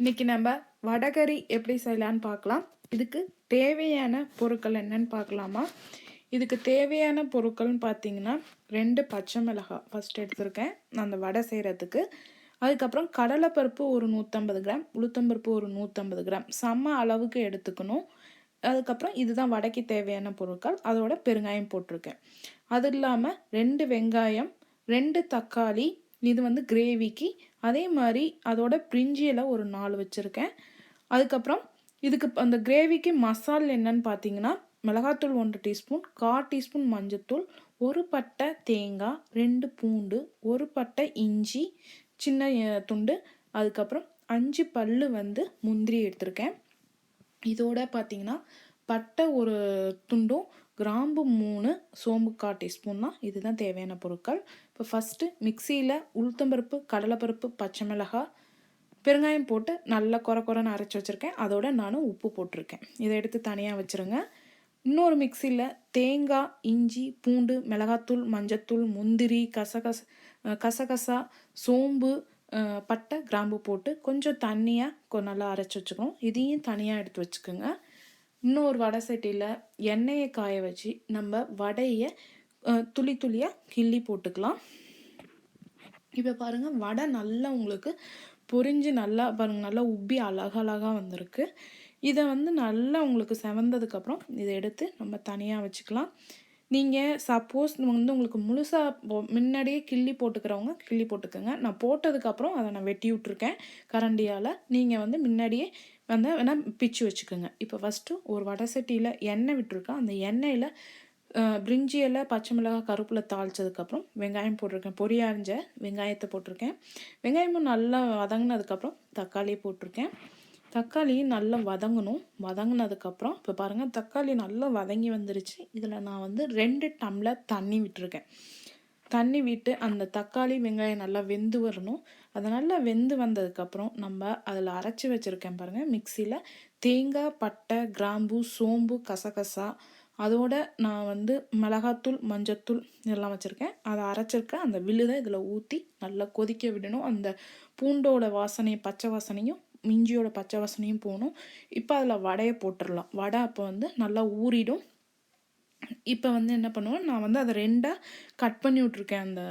இன்னைக்கு நம்ம வடகறி எப்படி செய்யலான்னு பார்க்கலாம். இதுக்கு தேவையான பொருட்கள் என்னன்னு பார்க்கலாமா? இதுக்கு தேவையான பொருட்கள்னு பார்த்தீங்கன்னா ரெண்டு பச்சை மிளகாய் ஃபஸ்ட் எடுத்திருக்கேன். அந்த வடை செய்கிறதுக்கு அதுக்கப்புறம் கடலைப்பருப்பு ஒரு நூற்றம்பது கிராம் உளுத்தம்பருப்பு ஒரு நூற்றம்பது கிராம். சம அளவுக்கு எடுத்துக்கணும். அதுக்கப்புறம் இதுதான் வடைக்கு தேவையான பொருட்கள். அதோட பெருங்காயம் போட்டிருக்கேன். அது இல்லாமல் ரெண்டு வெங்காயம் ரெண்டு தக்காளி இது வந்து கிரேவிக்கு அதே மாதிரி அதோட பிரிஞ்சியில் ஒரு நாலு வச்சுருக்கேன். அதுக்கப்புறம் இதுக்கு அந்த கிரேவிக்கு மசால் என்னன்னு பார்த்தீங்கன்னா மிளகாத்தூள் ஒன்று டீஸ்பூன் கால் டீஸ்பூன் மஞ்சத்தூள் ஒரு பட்டை தேங்காய் ரெண்டு பூண்டு ஒரு பட்டை இஞ்சி சின்ன துண்டு அதுக்கப்புறம் அஞ்சு பல்லு வந்து முந்திரி எடுத்திருக்கேன். இதோட பார்த்தீங்கன்னா பட்டை ஒரு துண்டும் கிராம்பு மூணு சோம்பு கால் டீஸ்பூன் தான். இதுதான் தேவையான பொருட்கள். இப்போ ஃபஸ்ட்டு மிக்சியில் உளுத்தம்பருப்பு கடலைப்பருப்பு பச்சை மிளகாய் பெருங்காயம் போட்டு நல்லா குறை குறைன்னு அரைச்சி வச்சுருக்கேன். அதோட நானும் உப்பு போட்டிருக்கேன். இதை எடுத்து தனியாக வச்சுருங்க. இன்னொரு மிக்சியில் தேங்காய் இஞ்சி பூண்டு மிளகாத்தூள் மஞ்சத்தூள் முந்திரி கசகச கசகசா சோம்பு பட்டை கிராம்பு போட்டு கொஞ்சம் தண்ணியாக நல்லா அரைச்சி வச்சுக்கணும். இதையும் தனியாக எடுத்து வச்சுக்கோங்க. இன்னொரு வடை சட்டியில் எண்ணெயை காய வச்சு நம்ம வடையை துளி துளியாக கிள்ளி போட்டுக்கலாம். இப்போ பாருங்கள் வடை நல்லா உங்களுக்கு பொரிஞ்சு நல்லா பாருங்கள் நல்லா உப்பி அழகழகாக வந்திருக்கு. இதை வந்து நல்லா உங்களுக்கு செவந்ததுக்கப்புறம் இதை எடுத்து நம்ம தனியாக வச்சுக்கலாம். நீங்கள் சப்போஸ் வந்து உங்களுக்கு முழுசாக முன்னாடியே கிள்ளி போட்டுக்கிறவங்க கிள்ளி போட்டுக்கோங்க. நான் போட்டதுக்கப்புறம் அதை நான் வெட்டி விட்ருக்கேன் கரண்டியால் நீங்கள் வந்து முன்னாடியே வந்து வேணால் பிச்சு வச்சுக்கோங்க. இப்போ ஃபஸ்ட்டு ஒரு வடை சட்டியில் எண்ணெய் விட்டுருக்கேன். அந்த எண்ணெயில் பிரிஞ்சி இலை பச்சை மிளகாய் கருப்பில் தாளித்ததுக்கப்புறம் வெங்காயம் போட்டிருக்கேன். பொரியாரிஞ்ச வெங்காயத்தை போட்டிருக்கேன். வெங்காயமும் நல்லா வதங்கினதுக்கப்புறம் தக்காளி போட்டிருக்கேன். தக்காளி நல்லா வதங்கணும். வதங்கினதுக்கப்புறம் இப்போ பாருங்கள் தக்காளி நல்லா வதங்கி வந்துருச்சு. இதில் நான் வந்து ரெண்டு டம்ளர் தண்ணி விட்டுருக்கேன். தண்ணி விட்டு அந்த தக்காளி வெங்காயம் நல்லா வெந்து வரணும். அது நல்லா வெந்து வந்ததுக்கப்புறம் நம்ம அதில் அரைச்சி வச்சுருக்கேன் பாருங்கள் மிக்சியில். தேங்காய் பட்டை கிராம்பு சோம்பு கசகசா அதோட நான் வந்து மிளகாத்தூள் மஞ்சத்தூள் இதெல்லாம் வச்சுருக்கேன். அதை அரைச்சிருக்கேன் அந்த விழுதை இதில் ஊற்றி நல்லா கொதிக்க விடணும். அந்த பூண்டோட வாசனை பச்சை வாசனையும் மிஞ்சியோட பச்சை வாசனையும் போகணும். இப்போ அதில் வடையை போட்டுடலாம். வடை அப்போ வந்து நல்லா ஊறிடும். இப்போ வந்து என்ன பண்ணுவேன் நான் வந்து அதை ரெண்டாக கட் பண்ணி விட்ருக்கேன் அந்த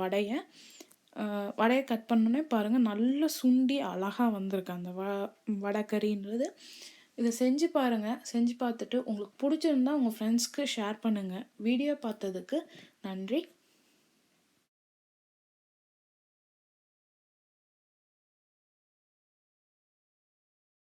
வடையை. வடையை கட் பண்ணோன்னே பாருங்கள் நல்லா சுண்டி அழகாக வந்திருக்கு அந்த வ வடைக்கறின்றது. இதை செஞ்சு பாருங்கள் செஞ்சு பார்த்துட்டு உங்களுக்கு பிடிச்சிருந்தா உங்கள் ஃப்ரெண்ட்ஸ்க்கு ஷேர் பண்ணுங்கள் வீடியோ பார்த்ததுக்கு நன்றி.